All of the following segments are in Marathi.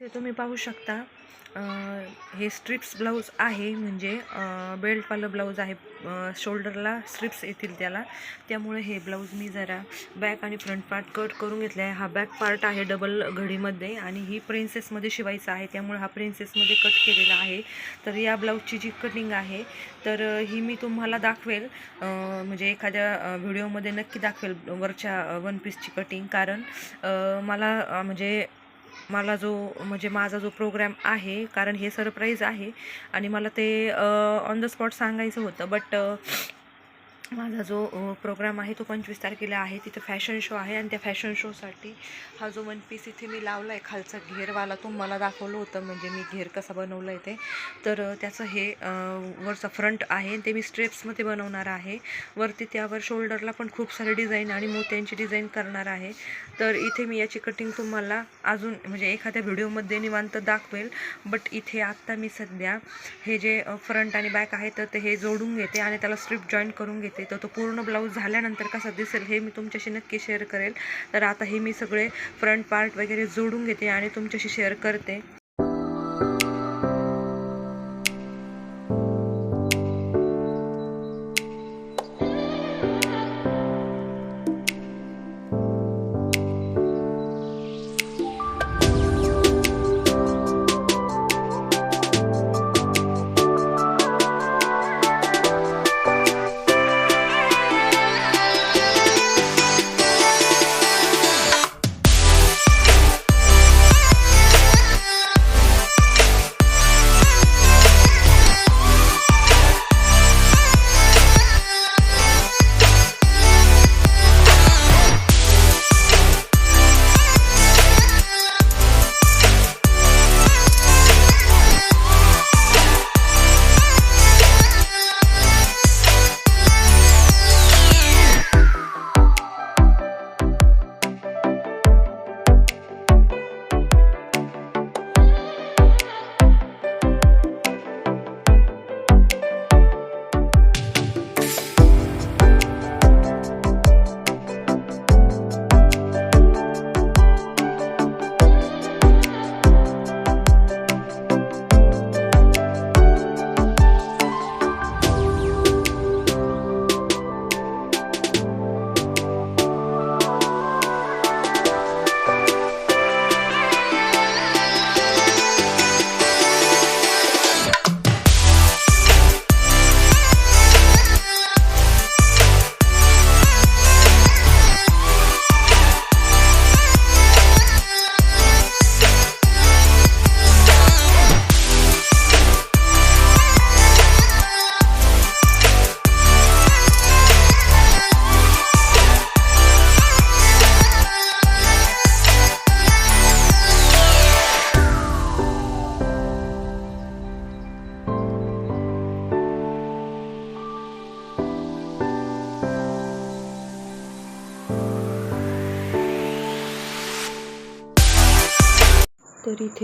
हे तुम्ही पाहू शकता. हे स्ट्रिप्स ब्लाऊज आहे म्हणजे बेल्टवालं ब्लाऊज आहे. शोल्डरला स्ट्रिप्स येतील त्याला. त्यामुळे हे ब्लाऊज मी जरा बॅक आणि फ्रंट पार्ट कट करून घेतला आहे. हा बॅक पार्ट आहे डबल घडीमध्ये आणि ही प्रिन्सेसमध्ये शिवायचा आहे. त्यामुळे हा प्रिन्सेसमध्ये कट केलेला आहे. तर या ब्लाऊजची जी कटिंग आहे तर ही मी तुम्हाला दाखवेल. म्हणजे एखाद्या व्हिडिओमध्ये नक्की दाखवेल वरच्या वन पीसची कटिंग. कारण मला म्हणजे मला जो म्हणजे माझा जो प्रोग्राम आहे कारण हे सरप्राईज आहे. आणि मला ते ऑन द स्पॉट सांगायचं होतं बट माझा जो प्रोग्राम आहे तो पंचवीस तारखेला आहे. तिथं फॅशन शो आहे आणि त्या फॅशन शोसाठी हा जो वन पीस इथे मी लावला आहे खालचा घेरवाला तो मला दाखवलं होतं. म्हणजे मी घेर कसा बनवला आहे ते. तर त्याचं हे वरचा फ्रंट आहे ते मी स्ट्रेप्समध्ये बनवणार आहे. वरती त्यावर शोल्डरला पण खूप सारे डिझाईन आणि मोत्यांची डिझाईन करणार आहे. तर इथे मी याची कटिंग तुम्हाला अजून म्हणजे एखाद्या व्हिडिओमध्ये निवांत दाखवेल. बट इथे आत्ता मी सध्या हे जे फ्रंट आणि बॅक आहे तर ते हे जोडून घेते आणि त्याला स्ट्रिप जॉईन करून घेते. तर तो पूर्ण ब्लाऊज झाल्यानंतर कसा दिसेल हे मी तुमच्याशी नक्की शेअर करेल. तर आता हे मी सगळे फ्रंट पार्ट वगैरे जोडून घेते आणि तुमच्याशी शेअर करते.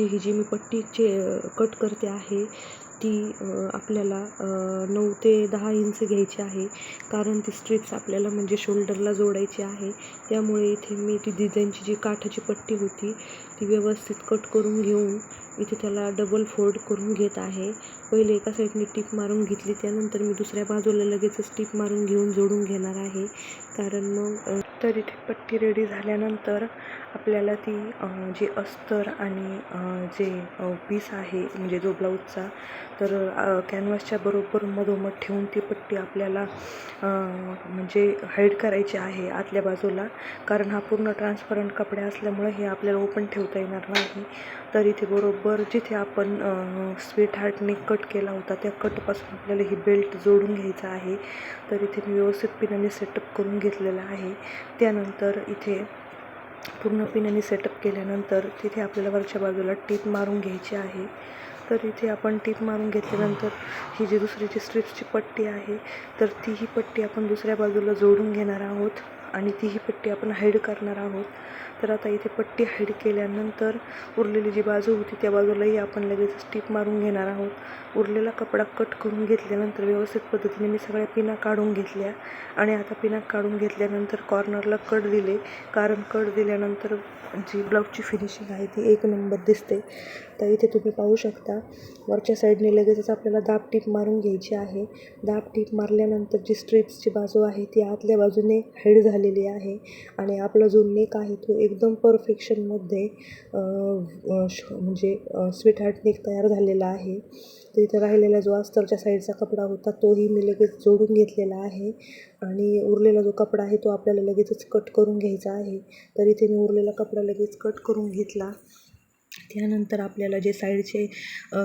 ही जी. पट्टी चे कट करते आहे. ती आपल्याला नऊ ते दहा इंच घ्यायची आहे. कारण ती स्ट्रिप्स आपल्याला म्हणजे शोल्डरला जोडायची आहे. त्यामुळे इथे मी ती डिझाईनची जी काठाची पट्टी होती ती व्यवस्थित कट करून घेऊन इथे त्याला डबल फोल्ड करून घेत आहे. पहिले एका साईडने टीप मारून घेतली त्यानंतर मी दुसऱ्या बाजूला लगेचच टीप मारून घेऊन जोडून घेणार आहे. कारण मग तर इथे पट्टी रेडी झाल्यानंतर आपल्याला ती जे अस्तर आणि जे पीस आहे म्हणजे जो ब्लाऊजचा तर कॅनव्हासच्या बरोबर मधोमध ठेवून ती पट्टी आपल्याला म्हणजे हाईड करायची आहे आतल्या बाजूला. कारण हा पूर्ण ट्रान्सपरंट कपडे असल्यामुळे हे आपल्याला ओपन ठेवता येणार नाही. तर इथे बरोबर जिथे आपण स्वीट हार्टने कट केला होता त्या कटपासून आपल्याला ही बेल्ट जोडून घ्यायचा आहे. तर इथे मी व्यवस्थित पिनाने सेटअप करून घेतलेला आहे. त्यानंतर इथे पूर्ण पिनाने सेटअप केल्यानंतर तिथे आपल्याला वरच्या बाजूला टीप मारून घ्यायची आहे. तर इथे आपण टीप मारून घेतल्यानंतर ही जी दुसरी जी स्ट्रिप्सची पट्टी आहे तर ती ही पट्टी आपण दुसऱ्या बाजूला जोडून घेणार आहोत आणि ती ही पट्टी आपण हाईड करणार आहोत. तर आता इथे पट्टी हाईड केल्यानंतर उरलेली जी बाजू होती त्या बाजूलाही आपण लगेच स्टिप मारून घेणार आहोत. उरलेला कपडा कट करून घेतल्यानंतर व्यवस्थित पद्धतीने मी सगळ्या पिना काढून घेतल्या आणि आता पिना काढून घेतल्यानंतर कॉर्नरला कट दिले. कारण कट दिल्यानंतर जी ब्लाऊजची फिनिशिंग आहे ती एक नंबर दिसते. तर इथे तुम्ही पाहू शकता वरच्या साईडने लगेचच आपल्याला दाब टीप मारून घ्यायची आहे. दाब टीप मारल्यानंतर जी स्ट्रिप्सची बाजू आहे ती आतल्या बाजूने हाईड झालेली आहे. आणि आपला जो नेक आहे तो एक एकदम परफेक्शनमध्ये म्हणजे स्वीट हार्ट नेक तयार झालेला आहे. तर इथं राहिलेला जो अस्तरच्या साईडचा कपडा होता तोही मी लगेच जोडून घेतलेला आहे. आणि उरलेला जो कपडा आहे तो आपल्याला लगेचच कट करून घ्यायचा आहे. तर इथे मी उरलेला कपडा लगेच कट करून घेतला. त्यानंतर आपल्याला जे साईडचे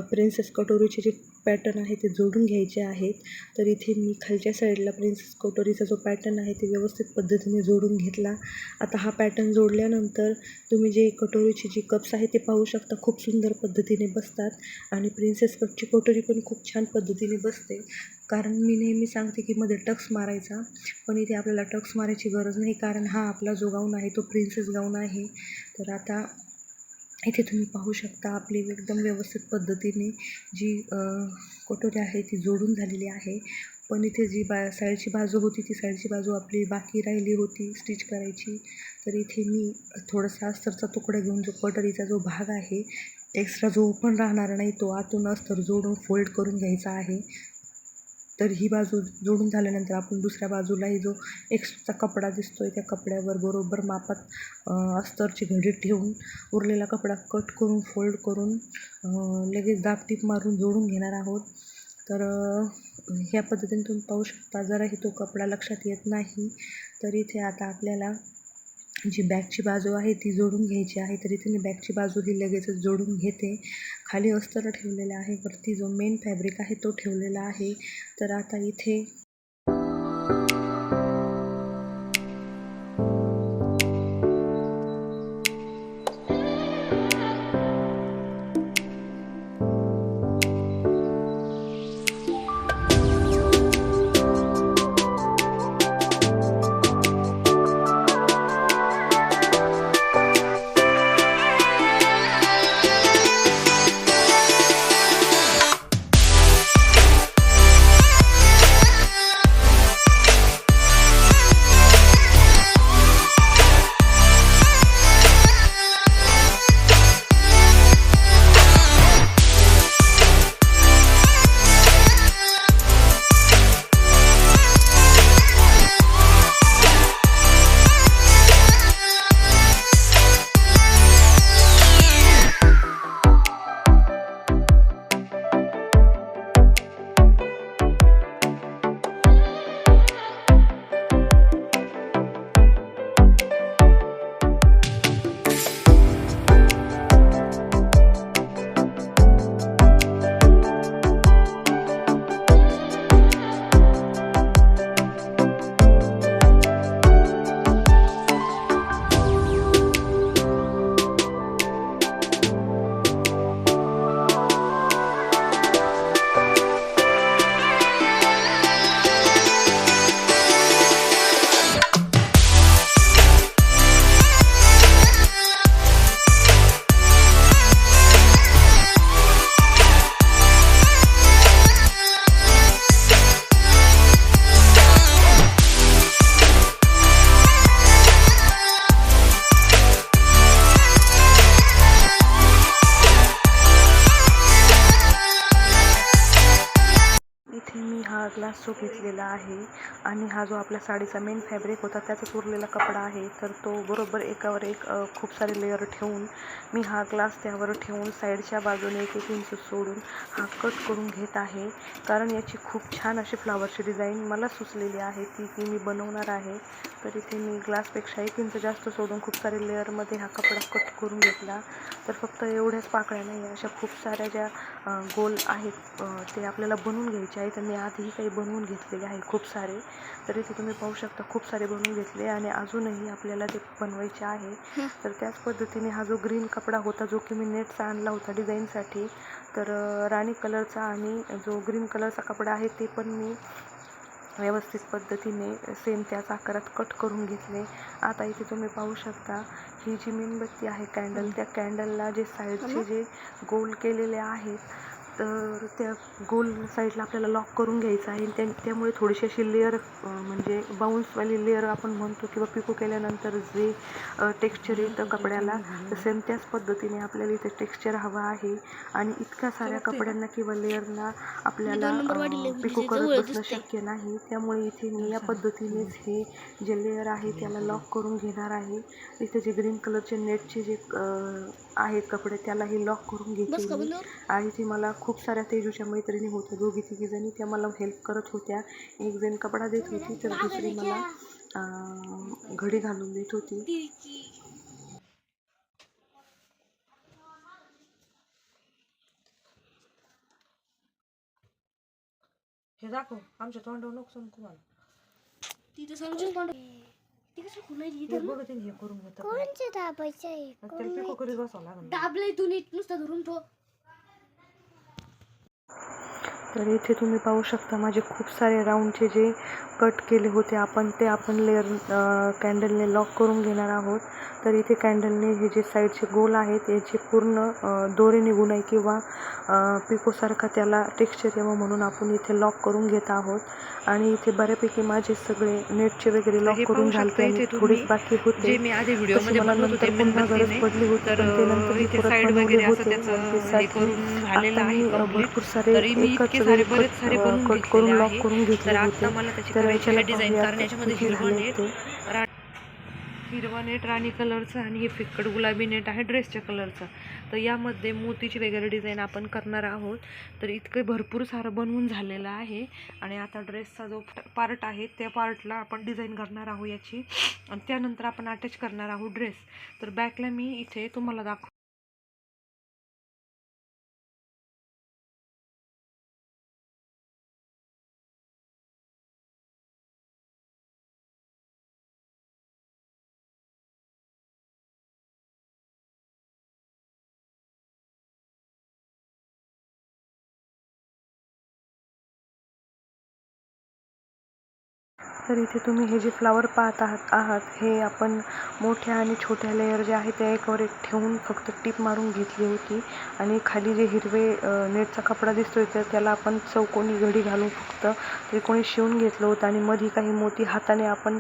प्रिन्सेस कटोरीचे जे पॅटर्न आहे ते जोडून घ्यायचे आहेत. तर इथे मी खालच्या साईडला प्रिन्सेस कटोरीचा जो पॅटर्न आहे ते व्यवस्थित पद्धतीने जोडून घेतला. आता हा पॅटर्न जोडल्यानंतर तुम्ही जे कटोरीचे जे कप्स आहे ते पाहू शकता खूप सुंदर पद्धतीने बसतात. आणि प्रिन्सेस कटची कटोरी पण खूप छान पद्धतीने बसते. कारण मी नेहमी सांगते की मध्ये टक्स मारायचा पण इथे आपल्याला टक्स मारायची गरज नाही. कारण हा आपला जो गाऊन आहे तो प्रिन्सेस गाऊन आहे. तर आता इथे तुम्ही पाहू शकता आपली एकदम व्यवस्थित पद्धतीने जी कटोरी आहे ती जोडून झालेली आहे. पण इथे जी बा साईडची बाजू होती ती साईडची बाजू आपली बाकी राहिली होती स्टिच करायची. तर इथे मी थोडासा अस्तरचा तुकडा घेऊन जो कटोरीचा जो भाग आहे एक्स्ट्रा जो ओपन राहणार नाही तो आतून अस्तर जोडून फोल्ड करून घ्यायचा आहे. तर ही बाजू जोडून झाल्यानंतर आपण दुसऱ्या बाजूलाही जो एक्स्ट्राचा कपडा दिसतो आहे त्या कपड्यावर बरोबर मापात अस्तरची घडी ठेवून उरलेला कपडा कट करून फोल्ड करून लगेच दाबटीप मारून जोडून घेणार आहोत. तर ह्या पद्धतीने तुम्ही पाहू शकता जराही तो कपडा लक्षात येत नाही. तर इथे आता आपल्याला जी बॅकची बाजू आहे ती जोडून घ्यायची आहे तर इथे मी बॅकची बाजू ही लगेचच जोडून घेते. खाली अस्तर ठेवलेलं आहे वरती जो मेन फॅब्रिक आहे तो ठेवलेला आहे. तर आता इथे इथे मी हा ग्लास जो घेतलेला आहे आणि हा जो आपल्या साडीचा मेन फॅब्रिक होता त्याचाच उरलेला कपडा आहे तर तो बरोबर एकावर एक खूप सारे लेअर ठेवून मी हा ग्लास त्यावर ठेवून साईडच्या बाजूने एक एक इंच सोडून हा कट करून घेत आहे. कारण याची खूप छान अशी फ्लावरची डिझाईन मला सुचलेली आहे ती ती मी बनवणार आहे. तर इथे मी ग्लासपेक्षा एक इंच जास्त सोडून खूप सारे लेअरमध्ये हा कपडा कट करून घेतला. तर फक्त एवढ्याच पाकळ्या नाही अशा खूप साऱ्या ज्या गोल आहेत ते आपल्याला बनवून घ्यायचे आहेत. तर मी आधीही काही बनवून घेतलेले आहे खूप सारे. तर इथे तुम्ही पाहू शकता खूप सारे बनवून घेतले आणि अजूनही आपल्याला ते बनवायचे आहे. तर त्याच पद्धतीने हा जो ग्रीन कपडा होता जो की मी नेटचा आणला होता डिझाईनसाठी तर राणी कलरचा आणि जो ग्रीन कलरचा कपडा आहे ते पण मी व्यवस्थित पद्धतीने सेम त्याच आकारात कट करून घेतले. आता इथे तुम्ही पाहू शकता ही जी मेणबत्ती आहे कॅन्डल त्या कॅन्डलला जे साईडचे जे गोल केलेले आहेत तर त्या गोल साईडला आपल्याला लॉक करून घ्यायचं आहे. त्या त्यामुळे थोडीशी अशी लेअर म्हणजे बाउन्सवाली लेअर आपण म्हणतो किंवा पिको केल्यानंतर जे टेक्स्चर येतं कपड्याला तर सेम त्याच पद्धतीने आपल्याला इथे टेक्स्चर हवं आहे. आणि इतक्या साऱ्या कपड्यांना किंवा लेअरना आपल्याला वाढले, पिको म्हणजे करत बसणं. शक्य नाही. त्यामुळे इथे मी या पद्धतीनेच हे जे लेअर आहे त्याला लॉक करून घेणार आहे. इथे जे ग्रीन कलरचे नेटचे जे आहेत कपडे त्यालाही लॉक करून घेते आणि ती मला खूप साऱ्या तेजूच्या मैत्रिणी होत्या. दोघी तिघी जणी त्या मला हेल्प करत होत्या. एक जण कपडा देत होती तर दुसरी मला अं, घडी घालून देत होती. हे दाखव आमच्या तोंडावर नको सांगू तुम्हाला. तिथं समजून कोण ती कसं खुलायची हे बघत हे करून घेतात. कोणचे दाबायचे? आहे त्याला पिको करीत बसावं लागेल. दाबलंय तू नीट नुसतं धरून ठेव. तर इथे तुम्ही पाहू शकता माझे खूप सारे राऊंडचे जे कट केले होते आपण ते आपण लेअर कॅन्डलने लॉक करून घेणार आहोत. तर इथे कॅन्डलने हे जे साईडचे गोल आहेत याचे पूर्ण दोरे निघू नये किंवा पिकोसारखा त्याला टेक्स्चर यावं म्हणून आपण इथे लॉक करून घेत आहोत आणि इथे बऱ्यापैकी माझे सगळे नेटचे वगैरे लॉक करून तुम्ही थोडेच बाकी होते मला नंतर पुन्हा गरज पडली होती पण ते नंतर परत बनवले साठी आता मी. भरपूर सारे एकच कट करून लॉक. करून घेतले होते तर किती झाले ते. हिरवा नेट राणी कलरचं आणि हे फिक्कट गुलाबी नेट आहे ड्रेसच्या कलरचं. तर यामध्ये मोतीची वगैरे डिझाईन आपण करणार आहोत. तर इतकं भरपूर सारं बनवून झालेलं आहे. आणि आता ड्रेसचा जो पार्ट आहे त्या पार्टला आपण डिझाईन करणार आहोत याची. आणि त्यानंतर आपण अटॅच करणार आहोत ड्रेस. तर बॅकला मी इथे तुम्हाला दाखव तर इथे तुम्ही हे जे फ्लावर पाहत आहात आहात हे आपण मोठ्या आणि छोट्या लेयर जे आहे त्या एकावर एक ठेवून फक्त टीप मारून घेतली होती. आणि खाली जे हिरवे नेटचा कपडा दिसतोय तर त्याला आपण चौकोनी घडी घालून फक्त त्रिकोणी शिवून घेतलं होतं. आणि मधी काही मोती हाताने आपण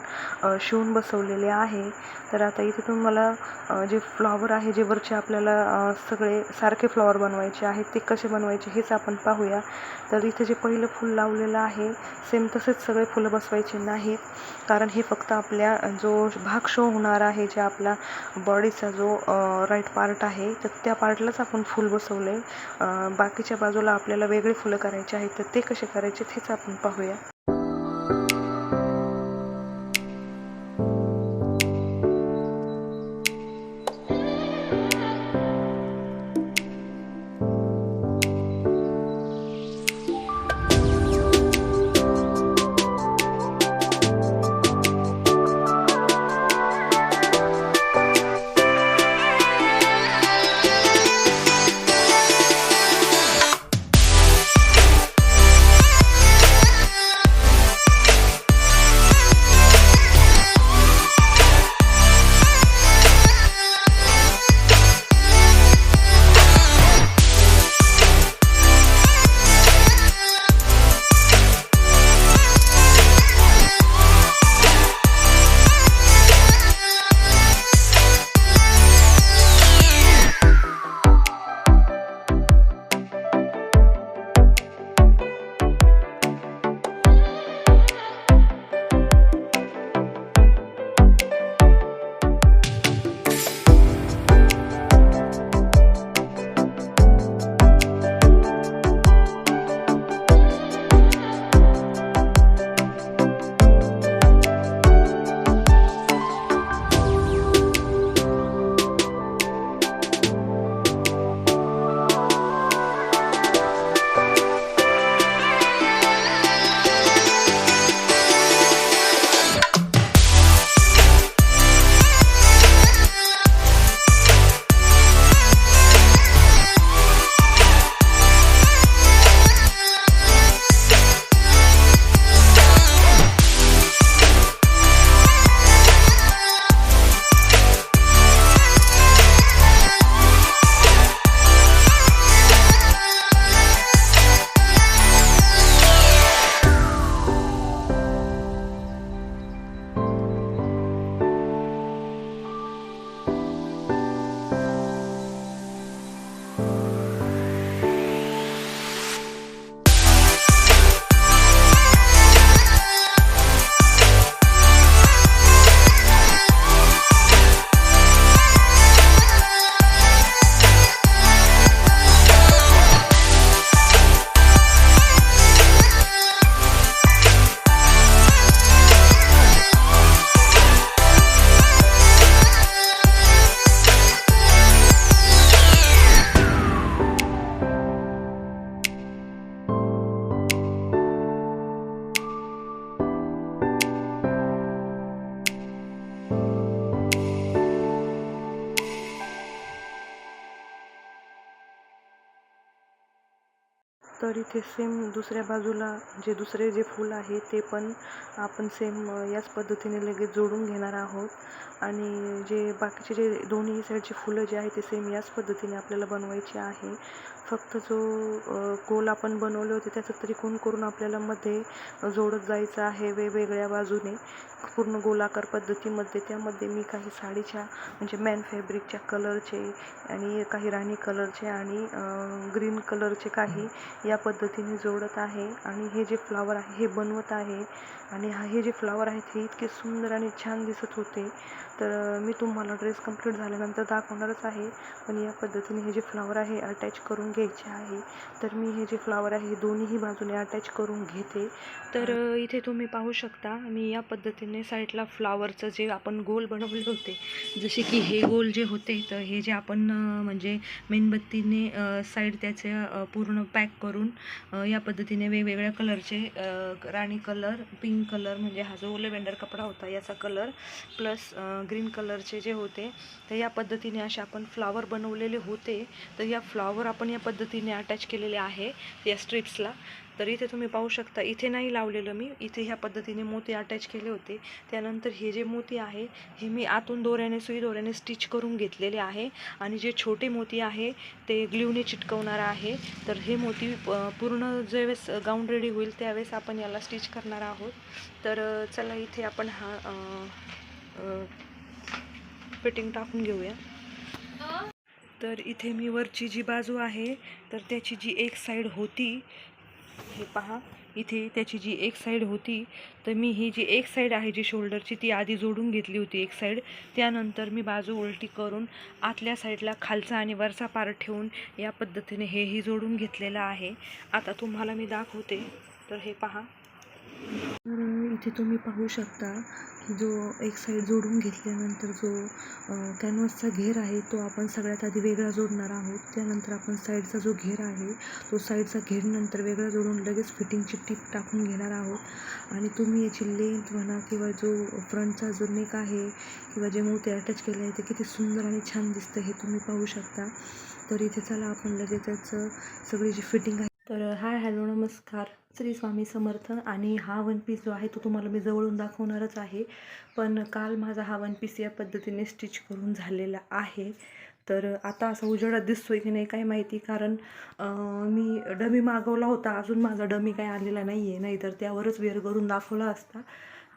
शिवून बसवलेले आहे. तर आता इथे तुम्हाला जे फ्लॉवर आहे जे वरचे आपल्याला सगळे सारखे फ्लॉवर बनवायचे आहेत ते कसे बनवायचे हेच आपण पाहूया. तर इथे जे पहिलं फूल लावलेलं आहे सेम तसेच सगळे फुलं बसवायचे नाही. आहे. कारण हे फक्त आपल्या जो भाग शो होणार आहे जे आपला बॉडीचा जो राईट पार्ट आहे तर त्या पार्टलाच आपण फूल बसवलं आहे बाकीच्या बाजूला आपल्याला वेगळे फुलं करायचे आहेत तर ते कसे करायचे हेच आपण पाहूया. इथे सेम दुसऱ्या बाजूला जे दुसरे जे फूल आहे ते पण आपण सेम याच पद्धतीने लगेच जोडून घेणार आहोत. आणि जे बाकीचे जे दोन्ही साईडचे फुलं जे आहे ते सेम याच पद्धतीने आपल्याला बनवायचे आहे. फक्त जो गोल आपण बनवले होते त्याचं त्रिकोण करून आपल्याला मध्ये जोडत जायचं आहे वेगवेगळ्या बाजूने. पूर्ण गोलाकार पद्धतीमध्ये त्यामध्ये मी काही साडीच्या म्हणजे मॅन फॅब्रिकच्या कलरचे आणि काही राणी कलरचे आणि ग्रीन कलरचे काही या पद्धतीने जोडत आहे आणि हे जे फ्लावर आहे हे बनवत आहे आणि हा हे जे फ्लावर आहेत हे इतके सुंदर आणि छान दिसत होते. तर मी तुम्हाला ड्रेस कंप्लीट झाल्यानंतर दाखवणारच आहे. पण या पद्धतीने हे जे फ्लावर आहे अटॅच करून घ्यायचे आहे. तर मी हे जे फ्लावर आहे हे दोन्हीही बाजूने अटॅच करून घेते. तर इथे तुम्ही पाहू शकता मी या पद्धतीने साईडला फ्लावरचं जे आपण गोल बनवले होते जसे की हे गोल जे होते तर हे जे आपण म्हणजे मेणबत्तीने साईड त्याचे पूर्ण पॅक करून या पद्धतीने वेगवेगळ्या कलरचे राणी कलर पिंक कलर म्हणजे हा जो लेवेंडर कपडा होता याचा कलर प्लस ग्रीन कलरचे जे होते तर या पद्धतीने असे आपण फ्लावर बनवलेले होते. तर या फ्लावर आपण या पद्धतीने अटॅच केलेले आहे या स्ट्रिप्सला. तर इथे तुम्ही पाहू शकता इथे नाही लावलेलं मी. इथे ह्या पद्धतीने मोती अटॅच केले होते. त्यानंतर हे जे मोती आहे हे मी आतून दोऱ्याने सुई दोऱ्याने स्टिच करून घेतलेले आहे. आणि जे छोटे मोती आहे ते ग्ल्यूने चिटकवणार आहे. तर हे मोती पूर्ण ज्यावेळेस गाऊन रेडी होईल त्यावेळेस आपण याला स्टिच करणार आहोत. तर चला इथे आपण हा फिटिंग टाकून घेऊया. तर इथे मी वरची जी बाजू आहे तर त्याची जी एक साईड होती हे पहा इथे त्याची जी एक साईड होती तर मी ही जी एक साईड आहे जी शोल्डरची ती आधी जोडून घेतली होती एक साईड त्यानंतर मी बाजू उलटी करून आतल्या साईडला खालचा आणि वरचा पार्ट ठेवून या पद्धतीने हेही जोडून घेतलेलं आहे. आता तुम्हाला मी दाखवते. तर हे पहा. इथे तुम्ही पाहू शकता की जो एक साईड जोडून घेतल्यानंतर जो कॅनव्हासचा घेर आहे तो आपण सगळ्यात आधी वेगळा जोडणार आहोत. त्यानंतर आपण साईडचा जो घेर आहे तो साईडचा घेर नंतर वेगळा जोडून लगेच फिटिंगची टीप टाकून घेणार आहोत. आणि तुम्ही याची लेंथ म्हणा किंवा जो फ्रंटचा जो नेक आहे किंवा जे मोते अटॅच केले आहे ते किती सुंदर आणि छान दिसतं हे तुम्ही पाहू शकता. तर इथे चला आपण लगेच त्याचं सगळी जी फिटिंग आहे तर हाय हॅलो नमस्कार. श्री स्वामी समर्थ आणि हा वन पीस जो आहे तो तुम्हाला मी जवळून दाखवणारच आहे. पण काल माझा हा वन पीस या पद्धतीने स्टिच करून झालेला आहे. तर आता असा दिसतो दिसतोय की नाही काय माहिती? कारण मी डमी मागवला होता. अजून माझा डमी काही आलेला नाही आहे नाहीतर त्यावरच वेअर करून दाखवला असता.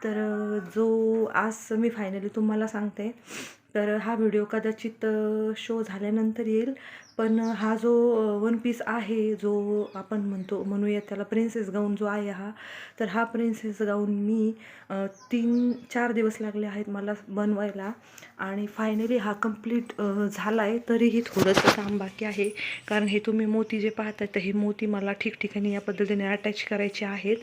तर जो आज मी फायनली तुम्हाला सांगते. तर हा व्हिडिओ कदाचित शो झाल्यानंतर येईल. पण हा जो वन पीस आहे जो आपण म्हणतो म्हणूया त्याला प्रिन्सेस गाऊन जो आहे हा तर हा प्रिन्सेस गाऊन मी तीन चार दिवस लागले आहेत मला बनवायला. आणि फायनली हा कंप्लीट झाला आहे तरीही थोडंसं काम बाकी आहे. कारण हे तुम्ही मोती जे पाहताय तर हे मोती मला ठिकठिकाणी या पद्धतीने अटॅच करायचे आहेत.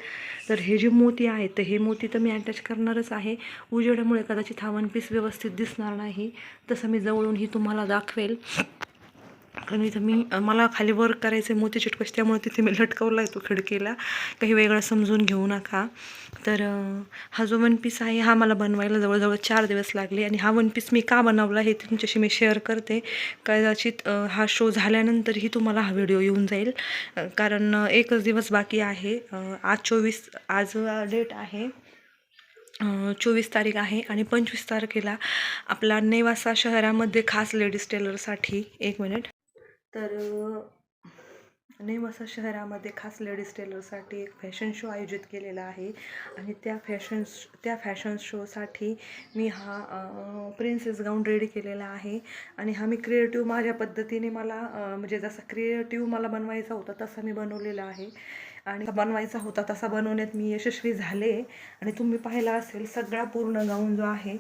तर हे जे मोती आहेत तर हे मोती तर मी अटॅच करणारच आहे. उजेडामुळे कदाचित हा वन पीस व्यवस्थित दिसणार नाही. तसं मी जवळूनही तुम्हाला दाखवेल. कारण इथं मी मला खाली वर्क करायचं आहे मोती चिटकस त्यामुळे तिथे मी लटकवला आहे तो खिडकीला. काही वेगळं समजून घेऊ नका. तर हा जो वन पीस आहे हा मला बनवायला जवळजवळ चार दिवस लागले आणि हा वन पीस मी का बनवला हे तुमच्याशी मी शेअर करते. कदाचित हा शो झाल्यानंतरही तुम्हाला हा व्हिडिओ येऊन जाईल. कारण एकच दिवस बाकी आहे. आज चोवीस आज डेट आहे. चोवीस तारीख आहे आणि पंचवीस तारखेला आपला नेवासा शहरामध्ये खास लेडीज टेलरसाठी एक मिनिट तर नेम नेवासा शहरामध्ये खास लेडीज टेलरसाठी एक फॅशन शो आयोजित केलेला आहे. आणि त्या फॅशन त्या फॅशन शोसाठी मी हा प्रिन्सेस गाऊन रेडी केलेला आहे. आणि हा मी क्रिएटिव्ह माझ्या पद्धतीने मला म्हणजे जसा क्रिएटिव्ह मला बनवायचा होता तसा मी बनवलेला आहे. आणि बनवायचा होता तसा बनवण्यात मी यशस्वी झाले. आणि तुम्ही पाहिला असेल सगळा पूर्ण गाऊन जो आहे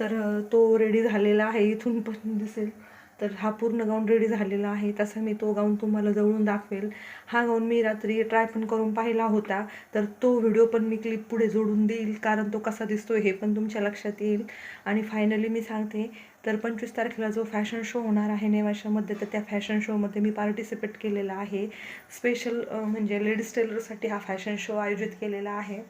तर तो रेडी झालेला आहे. इथून पण दिसेल. तर हा पूर्ण गाऊन रेडी झालेला आहे. तसा मी तो गाऊन तुम्हाला जवळून दाखवेल. हा गाऊन मी रात्री ट्राय पण करून पाहिला होता. तर तो व्हिडिओ पण मी क्लिप पुढे जोडून देईल. कारण तो कसा दिसतो हे पण तुमच्या लक्षात येईल. आणि फायनली मी सांगते तर पंचवीस तारखेला जो फॅशन शो होणार आहे नेवाशामध्ये तर त्या फॅशन शोमध्ये मी पार्टिसिपेट केलेला आहे. स्पेशल म्हणजे लेडीज टेलरसाठी हा फॅशन शो आयोजित केलेला आहे.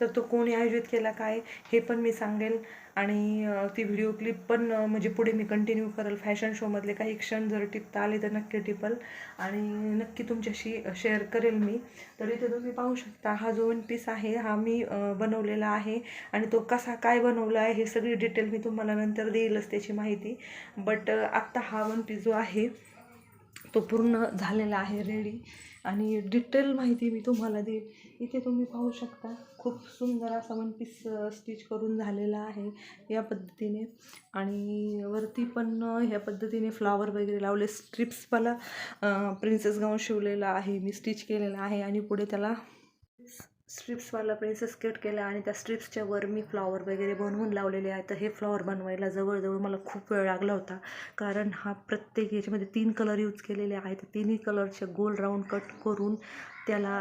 तर तो कोणी आयोजित केला काय हे पण मी सांगेल. आणि ती व्हिडिओ क्लिप पण म्हणजे पुढे मी कंटिन्यू करेल. फॅशन शोमधले काही क्षण जर टिपता आले तर नक्की टिपल. आणि नक्की तुमच्याशी शेअर करेल मी. तर इथे तुम्ही पाहू शकता हा जो वन पीस आहे हा मी बनवलेला आहे. आणि तो कसा काय बनवला आहे हे सगळी डिटेल मी तुम्हाला नंतर देईलच त्याची माहिती. बट आत्ता हा वन पीस जो आहे तो पूर्ण झालेला आहे रेडी आणि डिटेल माहिती मी तुम्हाला देईन. इथे तुम्ही पाहू शकता खूप सुंदर असा वन पीस स्टिच करून झालेला आहे या पद्धतीने. आणि वरती पण ह्या पद्धतीने फ्लावर वगैरे लावले. स्ट्रिप्सवाला प्रिन्सेस गाऊन शिवलेला आहे मी स्टिच केलेला आहे आणि पुढे त्याला स्ट्रिप्सवाला प्रिन्सेस कट केला आणि त्या स्ट्रिप्सच्या वर मी फ्लॉवर वगैरे बनवून लावलेले आहे तर हे फ्लॉवर बनवायला जवळजवळ मला खूप वेळ लागला होता. कारण हा प्रत्येक याच्यामध्ये तीन कलर यूज केलेले आहेत. तिन्ही कलरचे गोल राऊंड कट करून त्याला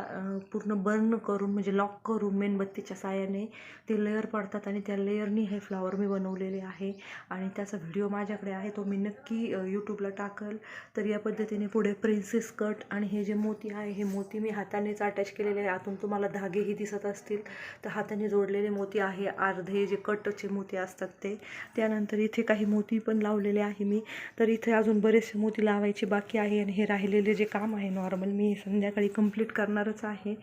पूर्ण बर्न करून म्हणजे लॉक करून मेणबत्तीच्या साहाय्याने ते लेअर पडतात आणि त्या लेअरनी हे फ्लॉवर मी बनवलेले आहे. आणि त्याचा व्हिडिओ माझ्याकडे आहे तो मी नक्की यूट्यूबला टाकल. तर या पद्धतीने पुढे प्रिन्सेस कट आणि हे जे मोती आहे हे मोती मी हातानेच अटॅच केलेले आहे. आतून तुम्हाला धागेही दिसत असतील. तर हाताने जोडलेले मोती आहे अर्धे जे कटचे मोती असतात ते. त्यानंतर इथे काही मोती पण लावलेले आहे मी. तर इथे अजून बरेचसे मोती लावायचे बाकी आहे आणि हे राहिलेले जे काम आहे नॉर्मल मी संध्याकाळी कंप्लीट करणारच आहे.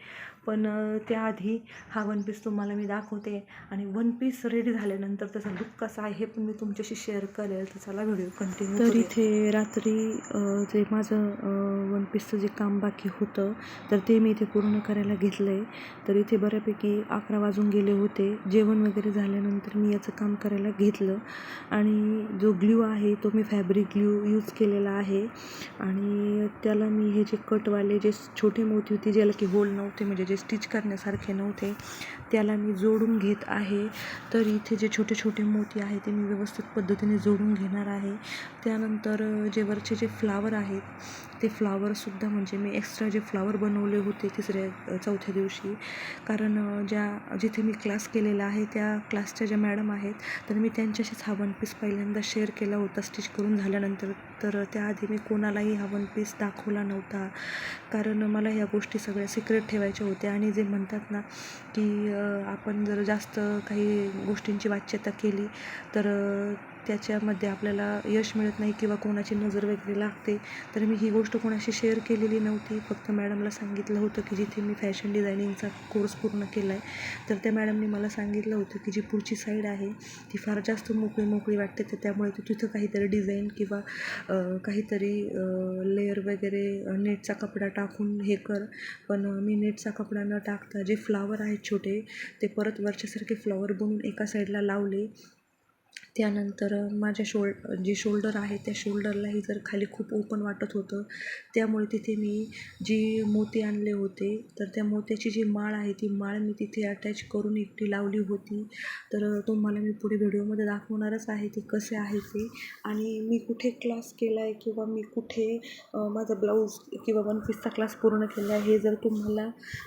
पण त्याआधी हा वन पीस तुम्हाला मी दाखवते. आणि वन पीस रेडी झाल्यानंतर त्याचा लुक कसा आहे हे पण मी तुमच्याशी शेअर करेल. तर चला व्हिडिओ कंटिन्यू तर इथे रात्री जे माझं वन पीसचं जे काम बाकी होतं तर ते मी इथे पूर्ण करायला घेतलं आहे तर इथे बऱ्यापैकी अकरा वाजून गेले होते. जेवण वगैरे झाल्यानंतर मी याचं काम करायला घेतलं. आणि जो ग्ल्यू आहे तो मी फॅब्रिक ग्ल्यू यूज केलेला आहे. आणि त्याला मी हे जे कटवाले जे छोटे मोती होते ज्याला की होल नव्हते म्हणजे जे म्हणजे स्टिच करण्यासारखे नव्हते. त्याला मी जोडून घेत आहे. तर इथे जे छोटे छोटे मोती आहे ते मी व्यवस्थित पद्धतीने जोडून घेणार आहे. त्यानंतर जे वरचे जे फ्लावर आहेत ते फ्लावरसुद्धा म्हणजे मी एक्स्ट्रा जे फ्लावर बनवले होते तिसऱ्या चौथ्या दिवशी. कारण ज्या जिथे मी क्लास केलेला आहे त्या क्लासच्या ज्या मॅडम आहेत तर मी त्यांच्याशीच हा वन पीस पहिल्यांदा शेअर केला होता स्टिच करून झाल्यानंतर. तर त्याआधी मी कोणालाही हा वन पीस दाखवला नव्हता. कारण मला ह्या गोष्टी सगळ्या सिक्रेट ठेवायच्या होत्या. आणि जे म्हणतात ना की आपण जर जास्त काही गोष्टींची वाच्यता केली तर त्याच्यामध्ये आपल्याला यश मिळत नाही किंवा कोणाची नजर वगैरे लागते. तर मी ही गोष्ट कोणाशी शेअर केलेली नव्हती. फक्त मॅडमला सांगितलं होतं की जिथे मी फॅशन डिझायनिंगचा कोर्स पूर्ण केला आहे तर त्या मॅडमनी मला सांगितलं होतं की जी पुढची साईड आहे ती फार जास्त मोकळी मोकळी वाटते. तर त्यामुळे तू तिथं काहीतरी डिझाईन किंवा काहीतरी लेअर वगैरे नेटचा कपडा टाकून हे कर. पण मी नेटचा कपडा न टाकता जे फ्लावर आहेत छोटे ते परत वरच्यासारखे फ्लॉवर बनवून एका साईडला लावले. त्यानंतर माझ्या शोल जे शोल्डर आहे त्या शोल्डरलाही जर खाली खूप ओपन वाटत होतं त्यामुळे तिथे मी जी मोती आणले होते तर त्या मोत्याची जी माळ आहे ती माळ मी तिथे अटॅच करून एकटी लावली होती. तर तुम्हाला मी पुढे व्हिडिओमध्ये दाखवणारच आहे ते कसे आहे ते. आणि मी कुठे क्लास केला आहे किंवा मी कुठे माझा ब्लाऊज किंवा वन पीसचा क्लास पूर्ण केला आहे हे जर तुम्हाला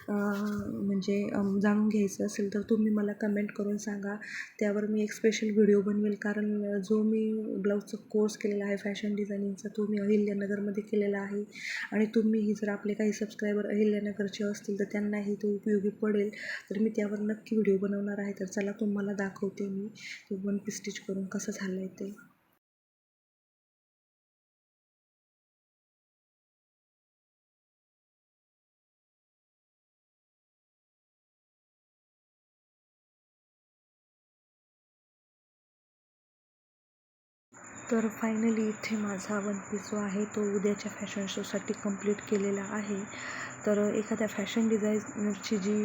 म्हणजे जाणून घ्यायचं असेल तर तुम्ही मला कमेंट करून सांगा. त्यावर मी एक स्पेशल व्हिडिओ बनवेल कारण जो मी ब्लाऊजचा कोर्स केलेला आहे फॅशन डिझायनिंगचा तो मी अहिल्यानगरमध्ये केलेला आहे. आणि तुम्हीही जर आपले काही सबस्क्रायबर अहिल्यानगरचे असतील तर त्यांनाही तो उपयोगी पडेल. तर मी त्यावर नक्की व्हिडिओ बनवणार आहे. तर चला तुम्हाला दाखवते मी ते वन पीस स्टिच करून कसं झालं आहे ते. तर फायनली इथे माझा वन पीस जो आहे तो उद्याच्या फॅशन शोसाठी कंप्लीट केलेला आहे. तर एखाद्या फॅशन डिझायनरची जी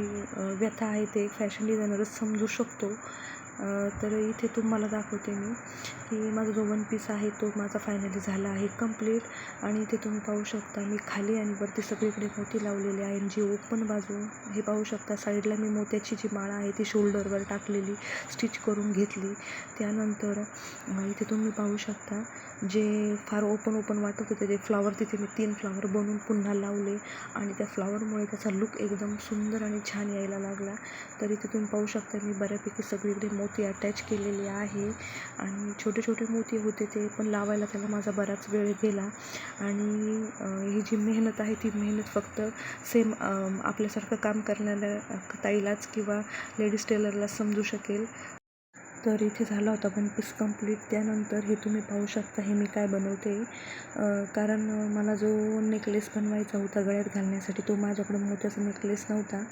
व्यथा आहे ते एक फॅशन डिझायनरच समजू शकतो. तर इथे तुम्हाला दाखवते मी की माझा जो वन पीस आहे तो माझा फायनली झाला आहे कंप्लीट आणि इथे तुम्ही पाहू शकता मी खाली आणि वरती सगळीकडे मोती लावलेले आहे. आणि जी ओपन बाजू हे पाहू शकता. साईडला मी मोत्याची जी माळा आहे ती शोल्डरवर टाकलेली स्टिच करून घेतली. त्यानंतर इथे तुम्ही पाहू शकता जे फार ओपन ओपन वाटत होते ते फ्लावर तिथे मी तीन फ्लावर बनवून पुन्हा लावले. आणि त्या फ्लावरमुळे त्याचा लुक एकदम सुंदर आणि छान यायला लागला. तर इथे तुम्ही पाहू शकता मी बऱ्यापैकी सगळीकडे मोती अटॅच केलेले आहे. आणि छोटे छोटे मोती होते ते पण लावायला त्याला माझा बराच वेळ गेला. आणि ही जी मेहनत आहे ती मेहनत फक्त सेम आपल्यासारखं काम करणाऱ्या ताईलाच किंवा लेडीज टेलरला समजू शकेल. तर इथे झाला होता वन पीस कंप्लीट त्यानंतर हे तुम्ही पाहू शकता हे मी काय बनवते. कारण मला जो नेकलेस बनवायचा होता गळ्यात घालण्यासाठी तो माझ्याकडे मोत्याचा नेकलेस नव्हता.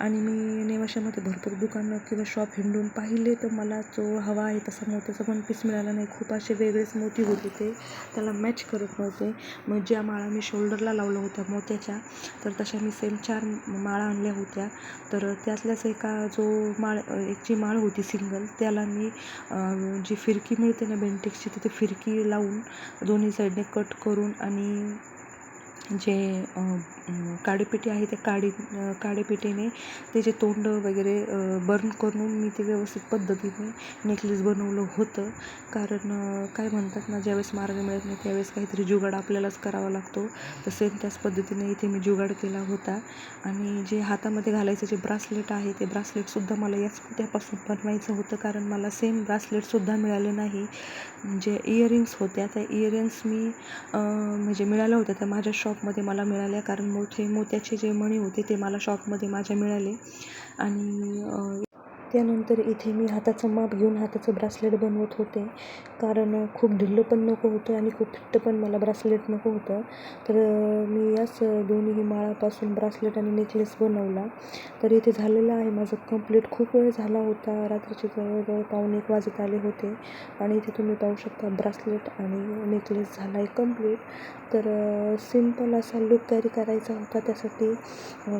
आणि मी नेवाशामध्ये भरपूर दुकानं किंवा शॉप हिंडून पाहिले तर मला जो हवा आहे तसा मोत्याचा वन पीस मिळाला नाही. खूप असे वेगळेच मोती होते ते त्याला मॅच करत नव्हते. मग ज्या माळा मी शोल्डरला लावल्या होत्या मोत्याच्या तर तशा मी सेम चार माळा आणल्या होत्या. तर त्यातल्याच एका जो माळ एक जी माळ होती सिंगल त्याला आम्ही जी फिरकी मिळते ना बेंटेक्सची तिथे फिरकी लावून दोन्ही साईडने कट करून आणि जे अं, आहे त्या काडी अं, त्याचे तोंड वगैरे बर्न करून मी ते व्यवस्थित पद्धतीने नेकलेस बनवलं होतं. कारण काय म्हणतात ना ज्यावेळेस मार्ग मिळत नाही त्यावेळेस काहीतरी जुगाड आपल्यालाच करावा लागतो. तर सेम त्याच पद्धतीने इथे मी जुगाड केला होता. आणि जे हातामध्ये घालायचं जे ब्रासलेट आहे ते ब्रासलेटसुद्धा मला याच त्यापासून बनवायचं होतं. कारण मला सेम ब्रासलेटसुद्धा मिळाले नाही. जे इयरिंग्स होत्या त्या इयरिंग्स मी म्हणजे मिळाल्या होत्या. त्या माझ्या शॉप शॉपमध्ये मला मिळाल्या कारण मोठे मोत्याचे जे मणी होते ते मला शॉपमध्ये माझ्या मिळाले. आणि त्यानंतर इथे मी हाताचं माप घेऊन हाताचं ब्रासलेट बनवत होते. कारण खूप ढिल्लं पण नको होतं आणि खूप फिट्ट पण मला ब्रासलेट नको होतं. तर मी याच दोन्ही माळापासून ब्रासलेट आणि नेकलेस बनवला. तर इथे झालेलं आहे माझं कंप्लीट खूप वेळ झाला होता. रात्रीचे जवळजवळ पावणे एक वाजत आले होते. आणि इथे तुम्ही पाहू शकता ब्रासलेट आणि नेकलेस झाला आहे कंप्लीट तर सिंपल असा लुक कॅरी करायचा होता. त्यासाठी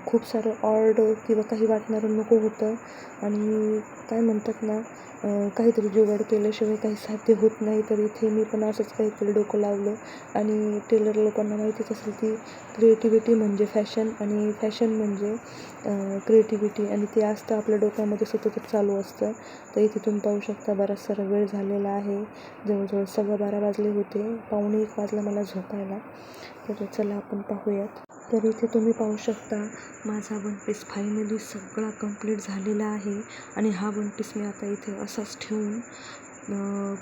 खूप सारं ऑर्ड किंवा काही वाटणारं नको होतं. आणि काय म्हणतात ना काहीतरी जुगाड केल्याशिवाय काही साध्य होत नाही. तर इथे मी पण असंच काहीतरी डोकं लावलं. आणि टेलर लोकांना माहितीच असेल की क्रिएटिव्हिटी म्हणजे फॅशन आणि फॅशन म्हणजे क्रिएटिव्हिटी आणि ते असतं आपल्या डोक्यामध्ये सतत चालू असतं. तर इथे तुम्ही पाहू शकता बराच वेळ झालेला आहे. जवळजवळ सव्वा बारा वाजले होते. पावणे एक वाजला मला झोपायला. तर चला आपण पाहूयात. तर इथे तुम्ही पाहू शकता माझा वन पीस फायनली सगळा कंप्लीट झालेला आहे. आणि हा वन पीस मी आता इथे असाच ठेवून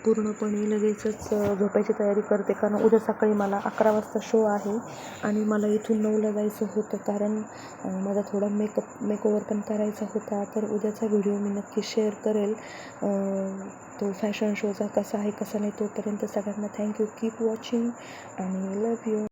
पूर्णपणे लगेचच झोपायची तयारी करते. कारण उद्या सकाळी मला अकरा वाजता शो आहे आणि मला इथून नऊला जायचं होतं. कारण माझा थोडा मेकअप मेकओवर पण करायचा होता. तर उद्याचा व्हिडिओ मी नक्की शेअर करेल. तो फॅशन शोचा कसा आहे कसा नाही तोपर्यंत सगळ्यांना थँक्यू कीप वॉचिंग आणि लव यू